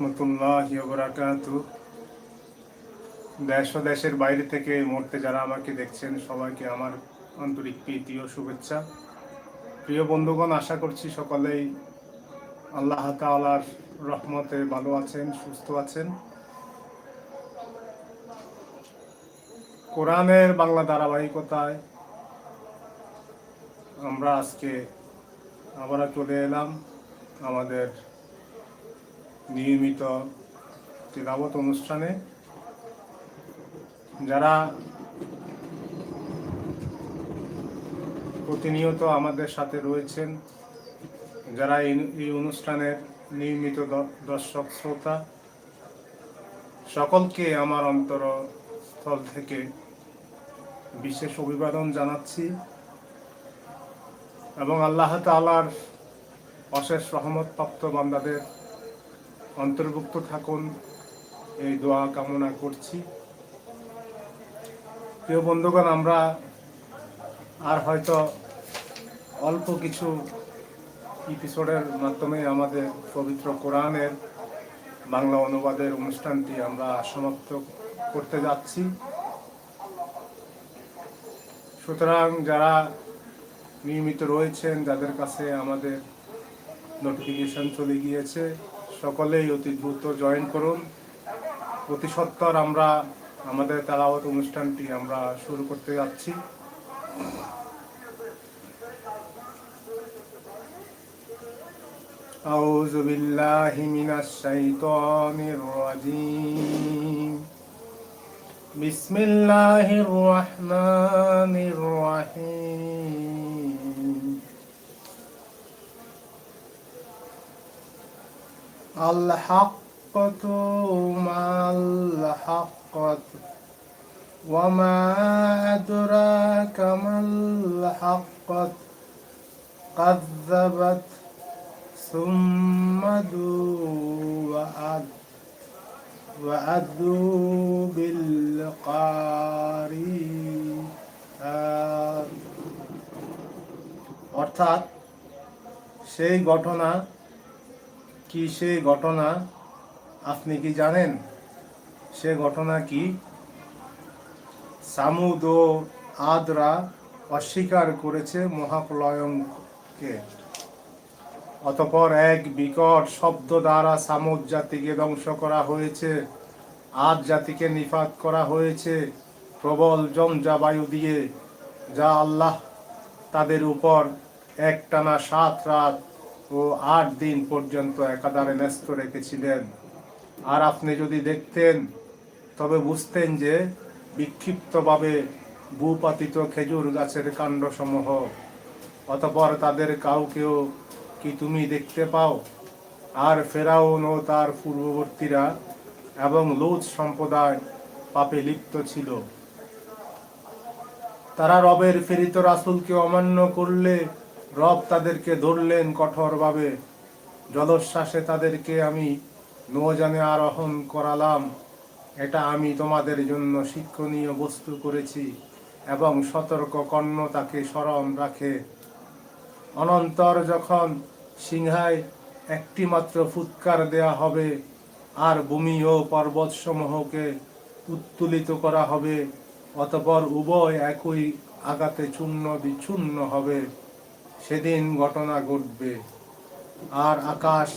রহমতুল্লাহ বরাকাতু দেশ ও দেশের বাইরে থেকে এই মুহূর্তে যারা আমাকে দেখছেন, সবাইকে আমার আন্তরিক প্রীতি ও শুভেচ্ছা। প্রিয় বন্ধুগণ, আশা করছি সকলেই আল্লাহ তাআলার রহমতে ভালো আছেন, সুস্থ আছেন। কোরআনের বাংলা ধারাবাহিকতায় আমরা আজকে আবার চলে এলাম আমাদের নিয়মিত তিলাবত অনুষ্ঠানে যারা প্রতিনিয়ত আমাদের সাথে রয়েছেন, যারা এই অনুষ্ঠানের নিয়মিত দর্শক শ্রোতা, সকলকে আমার অন্তরস্থল থেকে বিশেষ অভিবাদন জানাচ্ছি এবং আল্লাহ তাআলার অশেষ রহমত প্রাপ্ত বান্দাদের অন্তর্ভুক্ত থাকুন। এই দোয়া কামনা করছি। প্রিয় বন্ধুগণ, আমরা আর হয়তো অল্প কিছু এপিসোডের মাধ্যমে আমাদের পবিত্র কোরআনের বাংলা অনুবাদের অনুষ্ঠানটি আমরা সমাপ্ত করতে যাচ্ছি। সুতরাং যারা নিয়মিত রয়েছেন, যাদের কাছে আমাদের নোটিফিকেশন চলে গিয়েছে সকলেই অতি দ্রুত জয়েন করুন অতি সত্বর আমরা আমাদের তালাওয়াত অনুষ্ঠানটি আমরা শুরু করতে যাচ্ছি أعوذ بالله من الشيطان الرجيم بسم الله الرحمن الرحيم الحق مع الحق وما أدراك ما الحق كذبت ثم دوا وأد وأدوا بالقارئات অর্থাৎ সেই ঘটনা কি সেই ঘটনা আপনি কি জানেন? সে ঘটনা কি? সামুদ ও আদরা অস্বীকার করেছে মহাপ্রলয়কে অতপর এক বিকট শব্দ দ্বারা সামুদ জাতিকে ধ্বংস করা হয়েছে, আদ জাতিকে নিফাত করা হয়েছে, প্রবল জমজা বায়ু দিয়ে, যা আল্লাহ তাদের উপর একটানা সাত রাত ও আট দিন পর্যন্ত একাধারে ন্যস্ত রেখেছিলেন। আর আপনি যদি দেখতেন, তবে বুঝতেন যে বিক্ষিপ্তভাবে ভূপাতিত খেজুর গাছের কাণ্ডসমূহ, অতপর তাদের কাউকেও কি তুমি দেখতে পাও? আর ফেরাউন ও তার পূর্ববর্তীরা এবং লুজ সম্প্রদায় পাপে লিপ্ত ছিল। তারা রবের ফেরিত রাসুলকে অমান্য করলে রব তাদেরকে ধরলেন কঠোরভাবে। জলোচ্ছ্বাসে তাদেরকে আমি নৌজানে আরোহণ করালাম। এটা আমি তোমাদের জন্য শিক্ষণীয় বস্তু করেছি এবং সতর্ক কর্ণ তাকে স্মরণ রাখে। অনন্তর যখন সিংহায় একটি মাত্র ফুৎকার দেয়া হবে, আর ভূমি ও পর্বতসমূহকে উত্তোলিত করা হবে, অতপর উভয় একই আঘাতে চূর্ণ বিচ্ছুন্ন হবে। সেদিন ঘটনা ঘটবে। আর আকাশ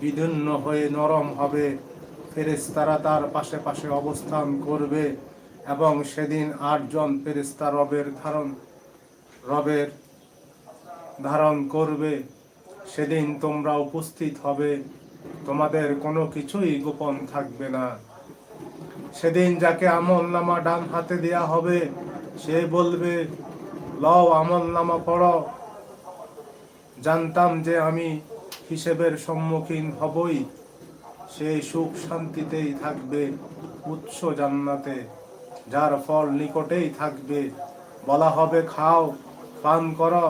বিদীর্ণ হয়ে নরম হবে। ফেরেস্তারা তার পাশে পাশে অবস্থান করবে এবং সেদিন আটজন ফেরেস্তা রবের ধারণ রবের ধারণ করবে। সেদিন তোমরা উপস্থিত হবে। তোমাদের কোনো কিছুই গোপন থাকবে না। সেদিন যাকে আমল নামা ডান হাতে দেয়া হবে, সে বলবে, লও আমল নামা পড়ো। জানতাম যে আমি হিসেবের সম্মুখীন হবই। সেই সুখ শান্তিতেই থাকবে, উৎস জান্নাতে, যার ফল নিকটেই থাকবে। বলা হবে, খাও, পান করো,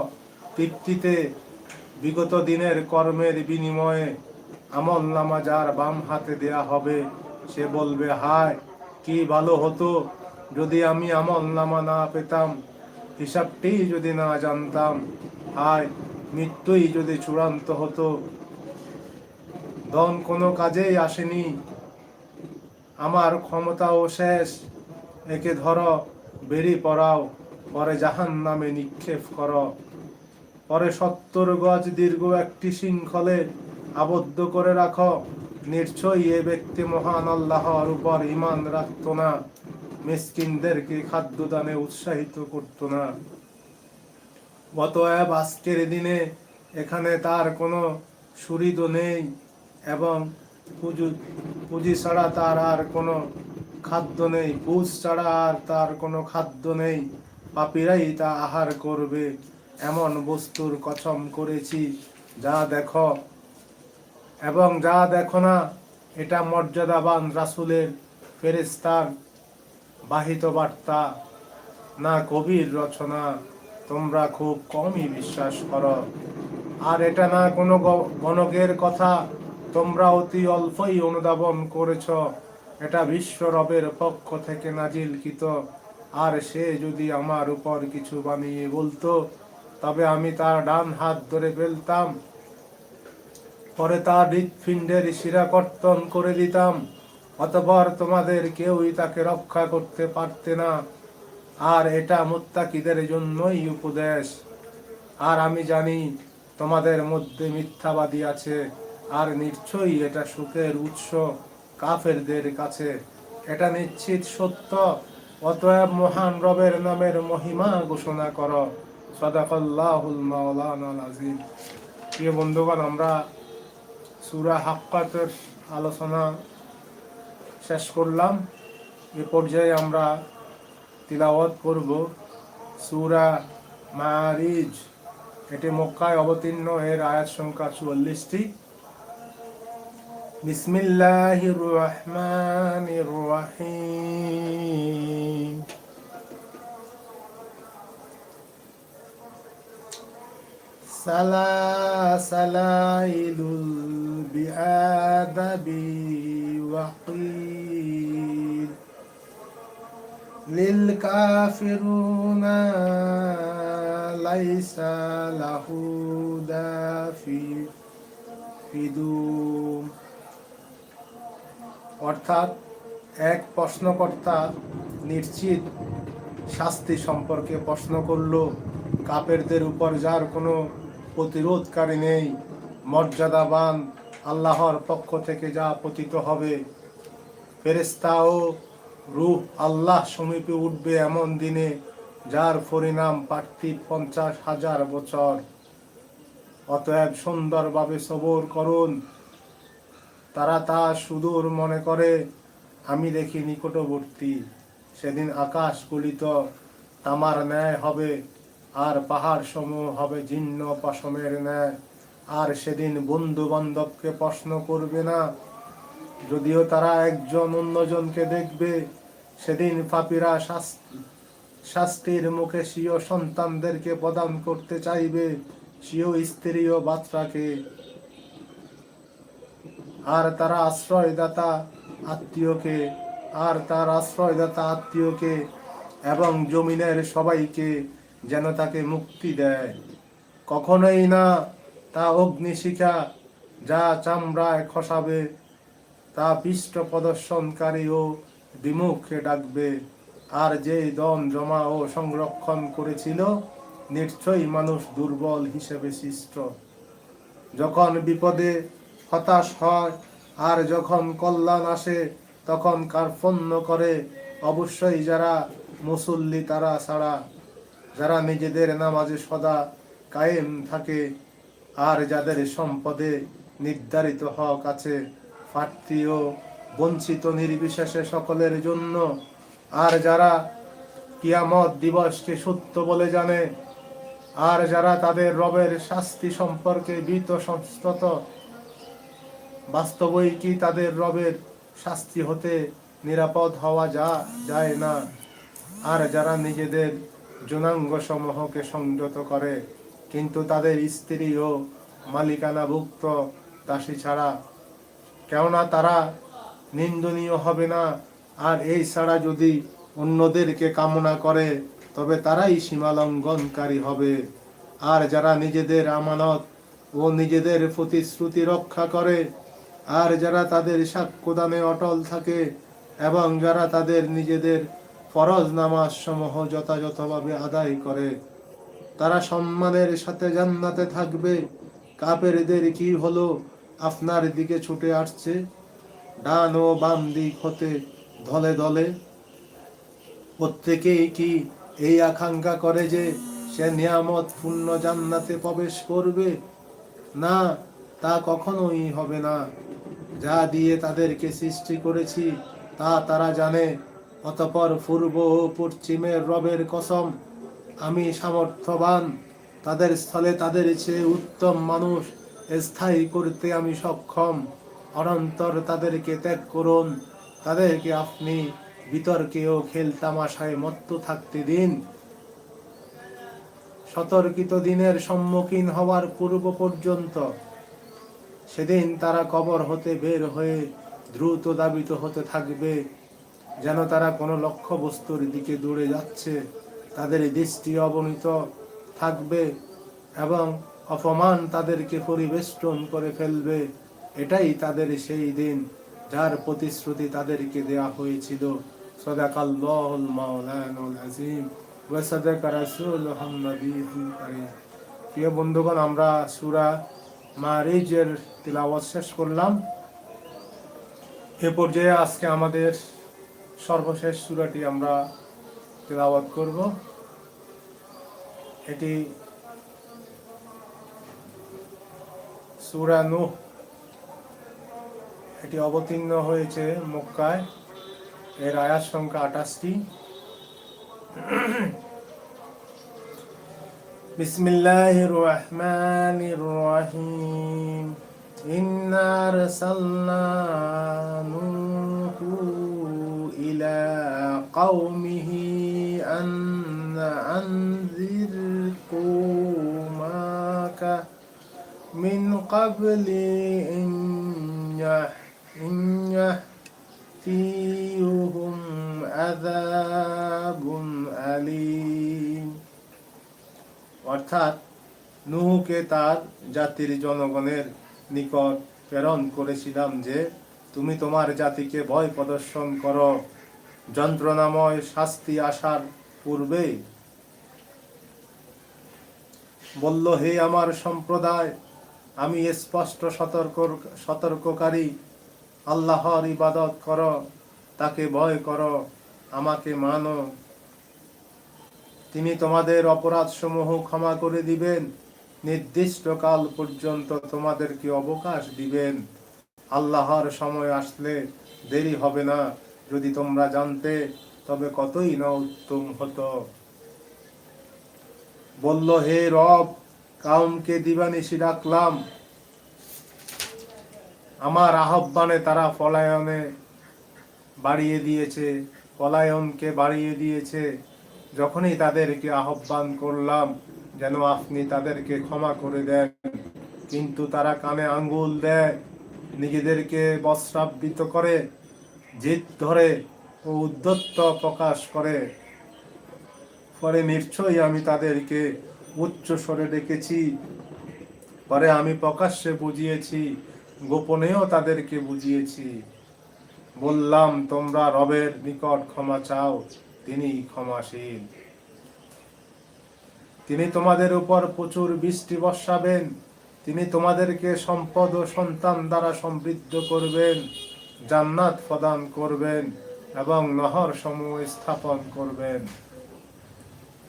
তৃপ্তিতে। বিগত দিনের কর্মের বিনিময়ে আমল নামা যার বাম হাতে দেয়া হবে, সে বলবে, হায়, কি ভালো হতো যদি আমি আমল নামা না পেতাম। হিসাবটি যদি না জানতাম, হায় মৃত্যুই যদি চূড়ান্ত হতো, ধন কোনো কাজেই আসেনি। আমার ক্ষমতাও শেষ, একে ধরো বেরি পড়াও পরে জাহান নামে নিক্ষেপ করো। পরে সত্তর গজ দীর্ঘ একটি শৃঙ্খলে আবদ্ধ করে রাখো। নিশ্চয়ই এ ব্যক্তি মহান আল্লাহর উপর ইমান রাখত না, মিসকিনদেরকে খাদ্যদানে উৎসাহিত করত না। অতএব আজকের দিনে এখানে তার কোনো সুরিদ নেই এবং পুজো, পুঁজি ছাড়া তার আর কোনো খাদ্য নেই পুজ ছাড়া আর তার কোনো খাদ্য নেই। পাপীরাই তা আহার করবে, এমন বস্তুর কসম করেছি যা দেখো। এবং যা দেখো না, এটা মর্যাদাবান রাসুলের ফেরেস্তার বাহিত বার্তা, না কবির রচনা। তোমরা খুব কমই বিশ্বাস করো। আর এটা না কোনো গণকের কথা, তোমরা অতি অল্পই অনুধাবন করেছ। এটা বিশ্ব রবের পক্ষ থেকে নাজিলকৃত। আর সে যদি আমার উপর কিছু বানিয়ে বলতো, তবে আমি তার ডান হাত ধরে ফেলতাম। পরে তার হৃৎপিণ্ডের শিরা কর্তন করে দিতাম। অতপর তোমাদের কেউই তাকে রক্ষা করতে পারতে না। আর এটা মুত্তাকিদের জন্যই উপদেশ। আর আমি জানি তোমাদের মধ্যে মিথ্যাবাদী আছে, আর নিশ্চয়ই এটা সুখের উৎস কাফেরদের কাছে। এটা নিশ্চিত সত্য, অতএব মহান রবের নামের মহিমা ঘোষণা করো। সদাকল্লাহুল প্রিয় বন্ধুগণ, আমরা সুরা হাক্কাতের আলোচনা শেষ করলাম। এ পর্যায়ে আমরা তিলাওয়াত করব। সুরা মারিজ এটি মক্কায় অবতীর্ণ এর আয়াত সংখ্যা চুয়াল্লিশটি। বিসমিল্লাহ রহমান রহিম সালাসালাইলুল বিআদাবি ওয়াকিল। للكافرون ليس له دافع ফিদুম অর্থাৎ এক প্রশ্নকর্তা নিশ্চিত শাস্তি সম্পর্কে প্রশ্ন করল কাপেরদের উপর যার কোনো প্রতিরোধকারী নেই মর্যাদাবান আল্লাহর পক্ষ থেকে যা পতিত হবে ফেরেস্তা রূহ আল্লাহ সমীপে উঠবে এমন দিনে, যার পরিণাম পার্থিব পঞ্চাশ হাজার বছর। অতএব সুন্দরভাবে সবর করুন। তারা তা সুদূর মনে করে, আমি দেখি নিকটবর্তী। সেদিন আকাশ গলিত তামার ন্যায় হবে, আর পাহাড় সমূহ হবে জীর্ণ পশমের ন্যায়। আর সেদিন বন্ধু বান্ধবকে প্রশ্ন করবে না যদিও তারা একজন অন্যজনকে দেখবে, সেদিন পাপীরা শাস্তি শাস্তির মুখে স্বীয় সন্তানদেরকে প্রদান করতে চাইবে, স্বীয় স্ত্রী ও বাচ্চাকে। আর তারা আশ্রয়দাতা আত্মীয়কে, আর তার আশ্রয়দাতা আত্মীয়কে এবং জমিনের সবাইকে যেন তাকে মুক্তি দেয়। কখনোই না তা অগ্নিশিখা যা চামড়ায় খসাবে। তা পৃষ্ঠ প্রদর্শনকারী ও বিমুখে ডাকবে, আর যে দম জমা ও সংরক্ষণ করেছিল, নিশ্চয়ই মানুষ দুর্বল হিসেবে সৃষ্ট। যখন বিপদে হতাশ হয়, আর যখন কল্যাণ আসে, তখন কার্পণ্য করে, অবশ্যই যারা মুসল্লি তারা ছাড়া, যারা নিজেদের নামাজে সদা কায়েম থাকে, আর যাদের সম্পদে নির্ধারিত হক আছে প্রার্থী ও বঞ্চিত, নির্বিশেষে সকলের জন্য। আর যারা কিয়ামত দিবসকে সত্য বলে জানে, আর যারা তাদের রবের শাস্তি সম্পর্কে ভীত সংস্তত বাস্তবই কি তাদের রবের শাস্তি হতে নিরাপদ হওয়া যা, যায় না। আর যারা নিজেদের জনাঙ্গ সমূহকে সংযত করে, কিন্তু তাদের স্ত্রী ও মালিকানাভুক্ত দাসী ছাড়া কেননা তারা নিন্দনীয় হবে না। আর এই ছাড়া যদি অন্যদেরকে কামনা করে, তবে তারাই সীমালঙ্ঘনকারী হবে। আর যারা নিজেদের আমানত ও নিজেদের প্রতিশ্রুতি রক্ষা করে, আর যারা তাদের সাক্ষ্যদানে অটল থাকে, এবং যারা তাদের নিজেদের ফরজ নামাজ সমূহ যথাযথভাবে আদায় করে, তারা সম্মানের সাথে জান্নাতে থাকবে। কাপেরদের কি হলো? আপনার দিকে ছুটে আসছে। ডান ও বাম দিক হতে দলে দলে প্রত্যেকেই কি এই আকাঙ্ক্ষা করে যে সে নিয়ামত পূর্ণ জান্নাতে প্রবেশ করবে? না, তা কখনোই হবে না। যা দিয়ে তাদেরকে সৃষ্টি করেছি, তা তারা জানে। অতপর পূর্ব ও পশ্চিমের রবের কসম, আমি সামর্থ্যবান। তাদের স্থলে তাদের চেয়ে উত্তম মানুষ স্থায়ী করতে আমি সক্ষম। অনন্তর তাদেরকে ত্যাগ করুন। তাদেরকে আপনি বিতর্কে ও খেল তামাশায় মত্ত থাকতে দিন। সতর্কিত দিনের সম্মুখীন হওয়ার পূর্ব পর্যন্ত সেদিন তারা কবর হতে বের হয়ে দ্রুত দাবিত হতে থাকবে। যেন তারা কোনো লক্ষ্য বস্তুর দিকে দৌড়ে যাচ্ছে, তাদের দৃষ্টি অবনীত থাকবে এবং অপমান তাদেরকে পরিবেষ্টন করে ফেলবে। এটাই তাদের সেই দিন, যার প্রতিশ্রুতি তাদেরকে দেয়া হয়েছিল। সদাকাল্লাহুল মাওলানাল আজিম ওয়া সাদাকা রাসূলুহুন নবিয়্যুল কারীম। প্রিয় বন্ধুগণ, আমরা সূরা মারিজের তিলাওয়াত শেষ করলাম। এ পর্যায়ে আজকে আমাদের সর্বশেষ সূরাটি আমরা তেলাওয়াত করব। এটি সূরা নূহ এটি অবতীর্ণ হয়েছে মক্কায় এর আয়াত সংখ্যা আঠাশটি بسم الله الرحمن الرحيم إنا أرسلنا نوح إلى قومه أن أنذر قومك من قبل أن يح- أن يأتيهم عذاب أليم অর্থাৎ নুহুকে তার জাতির জনগণের নিকট প্রেরণ করেছিলাম যে তুমি তোমার জাতিকে ভয় প্রদর্শন করো যন্ত্রণাময় শাস্তি আসার পূর্বেই বলল হে আমার সম্প্রদায় আমি স্পষ্ট সতর্ক, সতর্ককারী। আল্লাহর ইবাদত করো, তাকে ভয় কর, আমাকে মানো। তিনি তোমাদের অপরাধ সমূহ ক্ষমা করে দিবেন। নির্দিষ্ট কাল পর্যন্ত তোমাদেরকে অবকাশ দিবেন। আল্লাহর সময় আসলে দেরি হবে না। যদি তোমরা জানতে, তবে কতই না উত্তম হতো। বলল, হে রব কাউমকে দিবানিশি ডাকলাম। আমার আহ্বানে তারা পলায়নে বাড়িয়ে দিয়েছে, পলায়নকে বাড়িয়ে দিয়েছে। যখনই তাদেরকে আহ্বান করলাম, যেন আপনি তাদেরকে ক্ষমা করে দেন, কিন্তু তারা কানে আঙ্গুল দেয়, নিজেদেরকে বস্ত্রাবৃত করে, জিদ ধরে ও উদ্যত্ত প্রকাশ করে। পরে নিশ্চয়ই আমি তাদেরকে উচ্চ স্বরে ডেকেছি। পরে আমি প্রকাশ্যে বুঝিয়েছি, গোপনেও তাদেরকে বুঝিয়েছি। বললাম, তোমরা রবের নিকট ক্ষমা চাও তিনি ক্ষমাশীল। তিনি তোমাদের উপর প্রচুর বৃষ্টি বর্ষাবেন, তিনি তোমাদেরকে সম্পদ ও সন্তান দ্বারা সমৃদ্ধ করবেন, জান্নাত প্রদান করবেন এবং নহর সমূহ স্থাপন করবেন।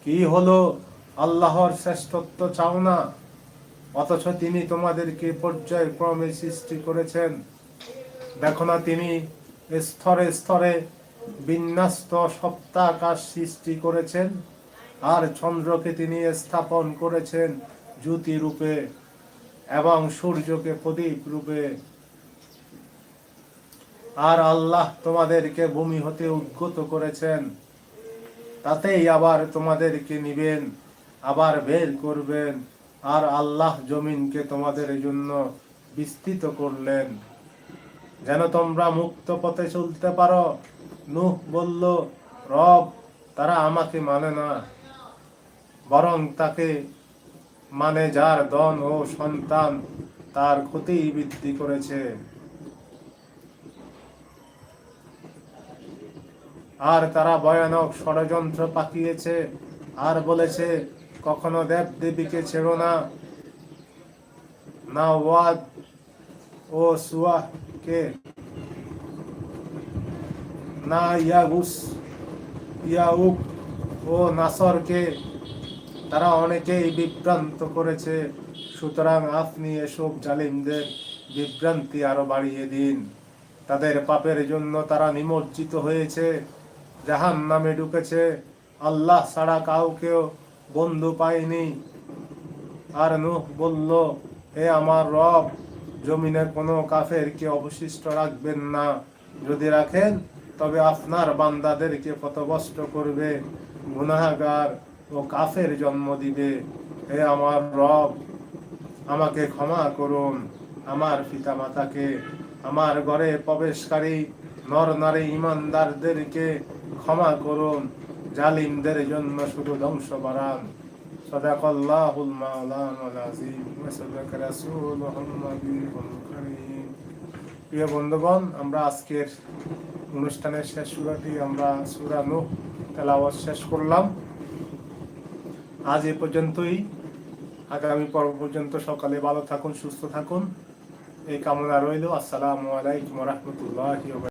কি হলো? আল্লাহর শ্রেষ্ঠত্ব চাও না, অথচ তিনি তোমাদেরকে পর্যায়ক্রমে সৃষ্টি করেছেন। দেখো না তিনি স্তরে স্তরে বিন্যস্ত সপ্তাকাশ সৃষ্টি করেছেন, আর চন্দ্রকে তিনি স্থাপন করেছেন জ্যোতি রূপে এবং সূর্যকে প্রদীপ রূপে। আর আল্লাহ তোমাদেরকে ভূমি হতে উদ্গত করেছেন, তাতেই আবার তোমাদেরকে নিবেন। আবার বের করবেন। আর আল্লাহ জমিনকে তোমাদের জন্য বিস্তৃত করলেন। যেন তোমরা মুক্ত পথে চলতে পারো। নুহ বলল, রব, তারা আমাকে মানে না। বরং তাকে মানে যার ধন ও সন্তান তার ক্ষতি বৃদ্ধি করেছে। আর তারা ভয়ানক ষড়যন্ত্র পাকিয়েছে। আর বলেছে কখনো দেব দেবীকে ছেড়ো না। না ওয়াদ ও সুয়াকে না ইয়াগুস, ইয়াউক ও নাসরকে তারা অনেকেই বিভ্রান্ত করেছে। সুতরাং আপনি এসব জালিমদের বিভ্রান্তি আরও বাড়িয়ে দিন। তাদের পাপের জন্য তারা নিমজ্জিত হয়েছে। জাহান নামে ঢুকেছে। আল্লাহ ছাড়া কাউকেও বন্ধু পায়নি আর নূহ বলল, হে আমার রব জমিনে কোনো কাফেরকে অবশিষ্ট রাখবেন না। যদি রাখেন, তবে আপনার বান্দাদেরকে পথভ্রষ্ট করবে, গুনাহগার ও কাফের জন্ম দিবে। হে আমার রব, আমাকে ক্ষমা করুন, আমার পিতা মাতাকে আমার ঘরে প্রবেশকারী নর নারী ইমানদারদেরকে ক্ষমা করুন জালিমদের জন্য শুধু ধ্বংস বাড়ান صدق الله المولان العظيم وصدق رسوله النبي الكريم প্রিয় বন্ধুগণ আমরা আজকের অনুষ্ঠানের শেষ সুরাটি আমরা সুরা নূহ তেলাওয়াত শেষ করলাম আজ এ পর্যন্তই আগামী পর্ব পর্যন্ত সকালে ভালো থাকুন সুস্থ থাকুন এই কামনা রইল আসসালামু আলাইকুম রহমতুল্লাহ